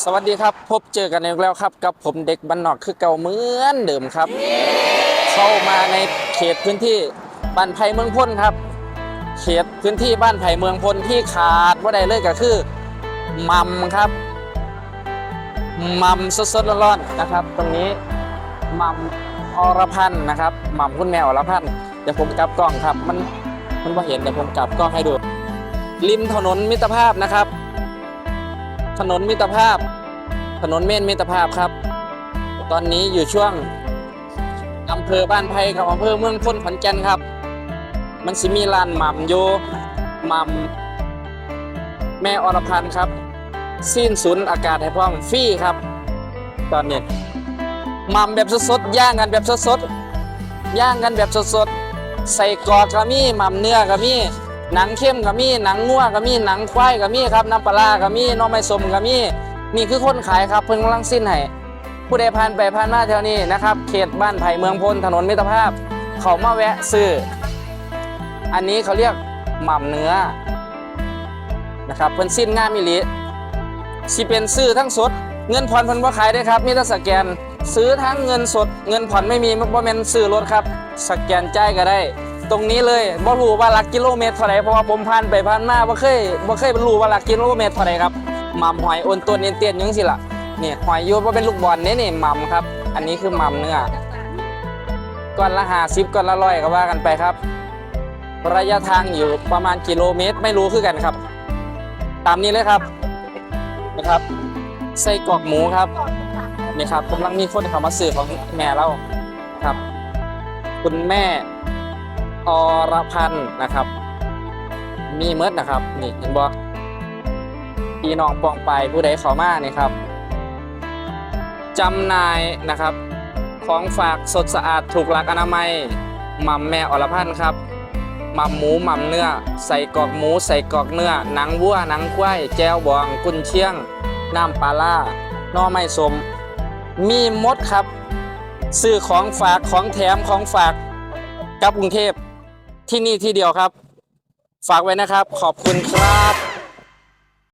สวัสดีครับพบเจอกันอีกแล้วครับกับผมเด็กบ้านนอกคือเก่าเหมือนเดิมครับ เข้ามาในเขตพื้นที่บ้านไผ่เมืองพ้นครับ เขตพื้นที่บ้านไผ่เมืองพลที่ขาดว่าใดเลยก็คือมัมครับมัมสดๆร้อนๆนะครับ ตรงนี้มัมอรพันธ์นะครับมัมคุณแมวอรพันธ์เดี๋ยวผมกลับกล้องครับ มันมันว่าเห็นเดี๋ยวผมกลับกล้องให้ดู ริมถนนมิตรภาพนะครับ ถนนมิตรภาพ ถนนเม่นมิตรภาพครับ ตอนนี้อยู่ช่วงอำเภอบ้านไผ่กับอำเภอเมืองพ้นขอนแก่นครับ มันสิมีลานหม่ำอยู่หม่ำแม่อรพันธ์ครับ สิ้นสุนอากาศให้พร้อมฟรีครับ ตอนนี้หม่ำแบบสดๆย่างกันแบบสดๆย่างกันแบบสดๆใส่กอกก็มีหม่ำเนื้อก็มี หนังเข้มก็มีหนังงัวก็มีหนังควายก็มีครับน้ำปลาก็มีน้อไม้ส้มก็มีนี่คือคนขายครับเพิ่งกำลังสิ้นให้ผู้ใดผ่านไปผ่านมาแถวนี้นะครับ เขตบ้านไผ่เมืองพลถนนมิตรภาพ เขามาแวะซื้ออันนี้เขาเรียกหม่ำเนื้อนะครับเพิ่นสิ้นง่ามมิลิสิเป็นซื้อทั้งสด เงินผ่อนเพิ่นบ่ขายได้ครับมีแต่สแกนซื้อทั้งเงินสด เงินผ่อนไม่มีบ่แม่นซื้อรถครับ สแกนจ่ายก็ได้ ตรงนี้เลยบ่รู้ว่าหลักกิโลเมตรเท่าไหร่เพราะว่าผมผ่านไปผ่านมาบ่เคยบ่เคยรู้ว่าหลักกิโลเมตรเท่าไหร่ครับหม่ำหอยโอนตัวเนียนเตียนๆอยังสิล่ะนี่หอยยูบ่เป็นลูกบอลเด้นี่หม่ำครับ อันนี้คือหม่ำเนื้อก้อนละ50ก้อนละร้อยก็ว่ากันไปครับ ระยะทางอยู่ประมาณกิโลเมตรไม่รู้คือกันครับ ตามนี้เลยครับนะครับไส้กรอกหมูครับนี่ครับกำลังมีคนเข้ามาซื้อของแม่เราครับ คุณแม่ อรพันธ์นะครับ มีเมิดนะครับ นี่เห็นบ่พี่น้องปองไปผู้ใดข้ามานี่ครับจำหน่ายนะครับ ของฝากสดสะอาดถูกหลักอนามัยหม่ำแม่อรพันธ์ครับหม่ำหมูหม่ำเนื้อ ใส่กรอกหมู ใส่กรอกเนื้อ หนังวัวหนังควายแจวบอง กุนเชียง น้ำปลาล่าน่อไม้สม มีมดครับ ซื้อของฝากของแถมของฝากกับกรุงเทพ ที่นี่ที่เดียวครับ ฝากไว้นะครับ ขอบคุณครับ